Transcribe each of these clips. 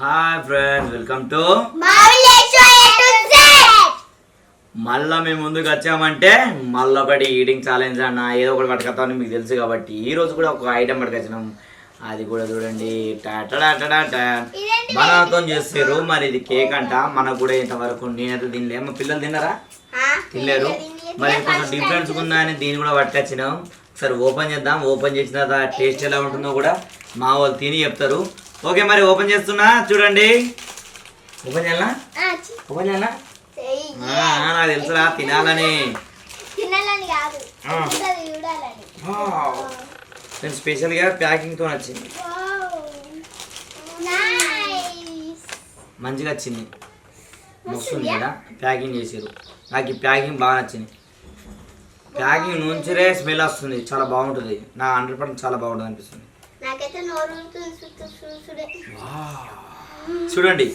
Hi friends welcome to మళ్ళా మేము ముందుకు వచ్చామంటే మళ్ళీ ఒకటి ఈటింగ్ ఛాలెంజ్ అన్న ఏదో ఒకటి పట్టుకొస్తామని మీకు తెలుసు కాబట్టి ఈ రోజు కూడా ఒక ఐటమ్ పట్టుకొచ్చినాం. అది కూడా చూడండి. బనాతో చేస్తారు. మరి ఇది కేక్ అంట. మనకు కూడా ఇంతవరకు నేనైతే తినలే. మా పిల్లలు తిన్నారా? తినలేరు. మరి కొంచెం డిఫరెన్స్ ఉందా అని దీన్ని కూడా పట్టుకొచ్చినాం. సరే ఓపెన్ చేద్దాం. ఓపెన్ చేసిన తర్వాత టేస్ట్ ఎలా ఉంటుందో కూడా మా వాళ్ళు తిని చెప్తారు. ఓకే మరి ఓపెన్ చేస్తున్నా చూడండి. ఓపెన్ చేయాలా ఓపెన్ చేయాలా నాకు తెలుసురా తినాలని. నేను స్పెషల్గా ప్యాకింగ్తో వచ్చింది మంచిగా వచ్చింది వస్తుంది కదా ప్యాకింగ్ చేసారు నాకు ఈ ప్యాకింగ్ బాగా నచ్చింది. ప్యాకింగ్ నుంచిరే స్మెల్ వస్తుంది. చాలా బాగుంటుంది. నా హండ్రెడ్ పర్సెంట్ చాలా బాగుంటుంది అనిపిస్తుంది. చూడండి.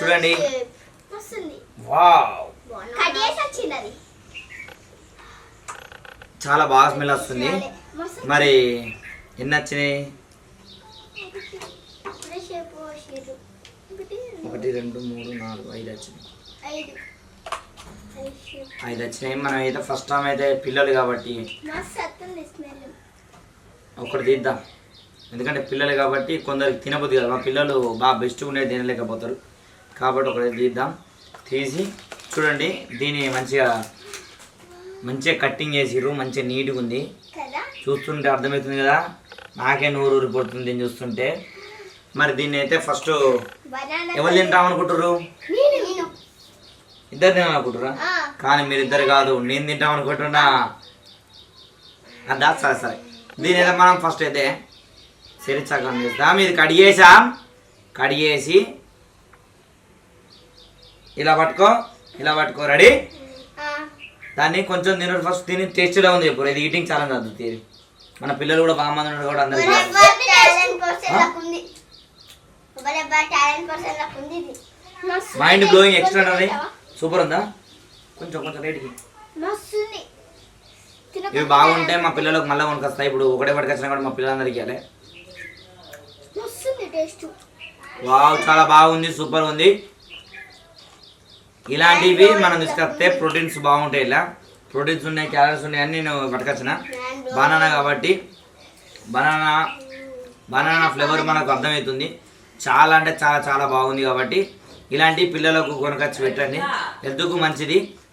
చూడండి. చాలా బాగా స్మెల్ వస్తుంది. మరి ఎన్ని వచ్చినాయి. ఒకటి, రెండు. మూడు నాలుగు ఐదు వచ్చినాయి. ఐదు. వచ్చినాయి. మనం అయితే ఫస్ట్ టైం అయితే పిల్లలు కాబట్టి ఒకటి తీద్దాం ఎందుకంటే పిల్లలు కాబట్టి కొందరికి తినబుద్ది కదా. మా పిల్లలు బాగా బెస్ట్ ఉండేది తినలేకపోతారు. కాబట్టి ఒకటి తీద్దాం తీసి చూడండి దీన్ని మంచిగా మంచిగా కట్టింగ్ చేసిర్రు మంచిగా నీట్గా ఉంది. చూస్తుంటే అర్థమవుతుంది కదా? నాకే నూరు ఊరిపోతుంది దీన్ని చూస్తుంటే. మరి దీన్ని అయితే ఫస్ట్ ఎవరు తింటాం అనుకుంటారు నేను నేను. ఇద్దరు తినాలనుకుంటారా కానీ మీరు ఇద్దరు కాదు నేను తింటాం అనుకుంటున్నా. అదా సరే సరే. దీని అయితే మనం ఫస్ట్ అయితే సిరిచకం చేస్తాం ఇది కడిగేసాం కడిగేసి ఇలా పట్టుకో ఇలా పట్టుకో రెడీ దాన్ని కొంచెం తిన ఫస్ట్ తిని టేస్ట్గా ఉంది చెప్పు ఇది ఈటింగ్ చాలా వద్దు తీరి మన పిల్లలు కూడా బాగా మంది ఉన్నారు కూడా అందరికి మైండ్. Blowing extra? సూపర్ ఉందా? కొంచెం కొంచెం రేటుకి ఇవి బాగుంటే మా పిల్లలకు మళ్ళీ కొనుకొస్తాయి ఇప్పుడు ఒకటే పట్టుకొచ్చినా కూడా మా పిల్లలందరికీ ఇవ్వాలి. వావ్ చాలా బాగుంది సూపర్ ఉంది. ఇలాంటివి మనం తీసుకొస్తే ప్రోటీన్స్ బాగుంటాయి ఇలా. ప్రోటీన్స్ ఉన్నాయి క్యాలరీస్ ఉన్నాయి అన్ని నేను పట్టుకొచ్చిన. బనానా కాబట్టి బనానా బనానా ఫ్లేవర్ మనకు అర్థమవుతుంది. చాలా అంటే చాలా చాలా బాగుంది కాబట్టి ఇలాంటి పిల్లలకు కొనకొచ్చి పెట్టండి. ఎందుకు మంచిది.